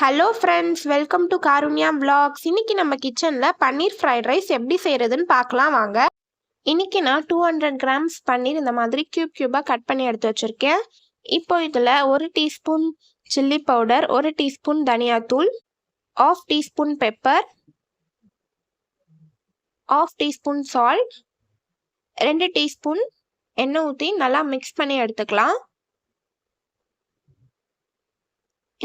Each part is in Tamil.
Hello friends welcome to Karunya vlogs. இன்னைக்கு நம்ம கிச்சனில் பன்னீர் ஃப்ரைட் ரைஸ் எப்படி செய்கிறதுன்னு பார்க்கலாம் வாங்க. இன்னைக்கு நான் டூ ஹண்ட்ரட் கிராம்ஸ் பன்னீர் இந்த மாதிரி க்யூப் க்யூபாக கட் பண்ணி எடுத்து வச்சுருக்கேன். இப்போ இதில் ஒரு டீஸ்பூன் சில்லி பவுடர் ஒரு டீஸ்பூன் தனியாத்தூள் half teaspoon pepper half teaspoon salt ரெண்டு டீஸ்பூன் எண்ணெய் ஊற்றி நல்லா மிக்ஸ் பண்ணி எடுத்துக்கலாம்.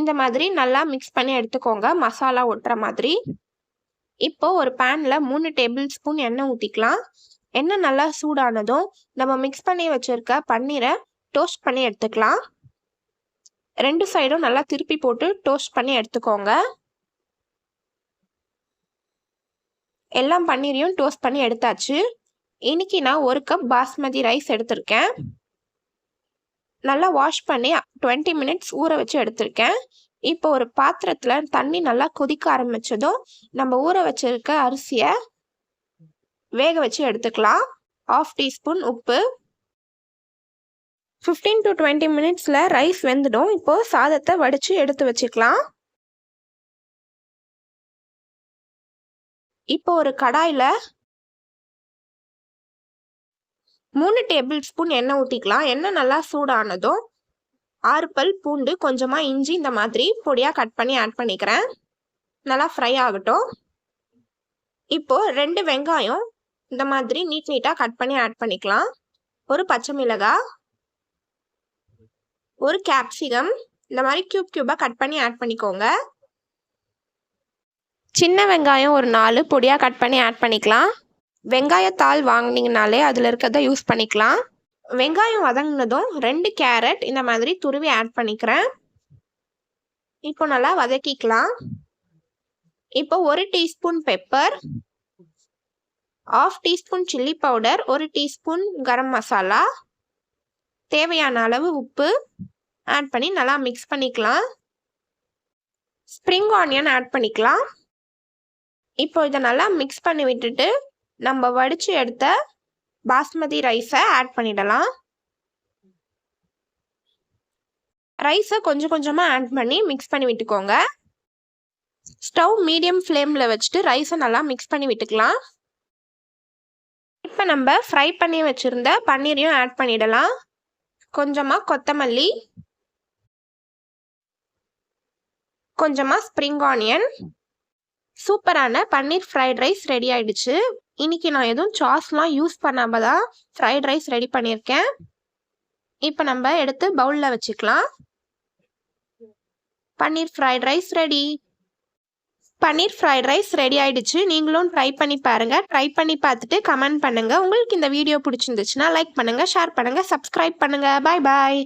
இந்த மாதிரி நல்லா மிக்ஸ் பண்ணி எடுத்துக்கோங்க. மசாலா ஒட்டுற மாதிரி. இப்போ ஒரு பேனில் மூணு டேபிள் ஸ்பூன் எண்ணெய் ஊற்றிக்கலாம் எண்ணெய் நல்லா சூடானதும் நம்ம மிக்ஸ் பண்ணி வச்சுருக்க பன்னீரை டோஸ்ட் பண்ணி எடுத்துக்கலாம். ரெண்டு சைடும் நல்லா திருப்பி போட்டு டோஸ்ட் பண்ணி எடுத்துக்கோங்க. எல்லாம் பன்னீரையும் டோஸ்ட் பண்ணி எடுத்தாச்சு. இன்னைக்கு நான் ஒரு கப் பாஸ்மதி ரைஸ் எடுத்திருக்கேன். நல்லா வாஷ் பண்ணி டுவெண்ட்டி மினிட்ஸ் ஊற வச்சு எடுத்திருக்கேன். இப்போ ஒரு பாத்திரத்தில் தண்ணி நல்லா கொதிக்க ஆரம்பிச்சதும் நம்ம ஊற வச்சிருக்க அரிசியை வேக வச்சு எடுத்துக்கலாம். ஆஃப் டீஸ்பூன் உப்பு. ஃபிஃப்டீன் டு டுவெண்ட்டி மினிட்ஸில் ரைஸ் வெந்துடும். இப்போது சாதத்தை வடித்து எடுத்து வச்சுக்கலாம். இப்போ ஒரு கடாயில் மூணு டேபிள் ஸ்பூன் எண்ணெய் ஊற்றிக்கலாம் எண்ணெய் நல்லா சூடானதும் ஆறு பல் பூண்டு கொஞ்சமாக இஞ்சி இந்த மாதிரி பொடியாக கட் பண்ணி ஆட் பண்ணிக்கிறேன். நல்லா ஃப்ரை ஆகட்டும். இப்போது ரெண்டு வெங்காயம் இந்த மாதிரி நீட் நீட்டாக கட் பண்ணி ஆட் பண்ணிக்கலாம். ஒரு பச்சை மிளகாய் ஒரு கேப்சிகம் இந்த மாதிரி க்யூப் க்யூபாக கட் பண்ணி ஆட் பண்ணிக்கோங்க. சின்ன வெங்காயம் ஒரு நாலு பொடியாக கட் பண்ணி ஆட் பண்ணிக்கலாம். வெங்காயத்தாள் வாங்கினீங்கனாலே அதில் இருக்கிறத யூஸ் பண்ணிக்கலாம். வெங்காயம் வதங்கினதும் ரெண்டு கேரட் இந்த மாதிரி துருவி ஆட் பண்ணிக்கிறேன். இப்போ நல்லா வதக்கிக்கலாம். இப்போ ஒரு teaspoon pepper half teaspoon chilli powder ஒரு டீஸ்பூன் கரம் மசாலா தேவையான அளவு உப்பு ஆட் பண்ணி நல்லா மிக்ஸ் பண்ணிக்கலாம். ஸ்ப்ரிங் ஆனியன் ஆட் பண்ணிக்கலாம். இப்போ இதை நல்லா மிக்ஸ் பண்ணி விட்டுட்டு நம்ம வடித்து எடுத்த பாஸ்மதி ரைஸை ஆட் பண்ணிடலாம். ரைஸை கொஞ்சம் கொஞ்சமாக ஆட் பண்ணி மிக்ஸ் பண்ணி விட்டுக்கோங்க. ஸ்டவ் மீடியம் ஃப்ளேமில் வச்சுட்டு ரைஸை நல்லா மிக்ஸ் பண்ணி விட்டுக்கலாம். இப்போ நம்ம ஃப்ரை பண்ணி வச்சுருந்த பன்னீரையும் ஆட் பண்ணிடலாம். கொஞ்சமாக கொத்தமல்லி. கொஞ்சமாக ஸ்ப்ரிங் ஆனியன் சூப்பரான பன்னீர் ஃப்ரைட் ரைஸ் ரெடி ஆயிடுச்சு. இன்னைக்கு நான் எதுவும் சாஸ்லாம் யூஸ் பண்ணாமல் தான் ஃப்ரைட் ரைஸ் ரெடி பண்ணியிருக்கேன். இப்போ நம்ம எடுத்து பவுலில் வச்சுக்கலாம். Paneer fried rice ready paneer fried rice ready ஆயிடுச்சு. நீங்களும் ட்ரை பண்ணி பாருங்க. ட்ரை பண்ணி பார்த்துட்டு கமெண்ட் பண்ணுங்க. உங்களுக்கு இந்த வீடியோ பிடிச்சிருந்துச்சுன்னா லைக் பண்ணுங்க ஷேர் பண்ணுங்க சப்ஸ்கிரைப் பண்ணுங்க. பாய் பாய்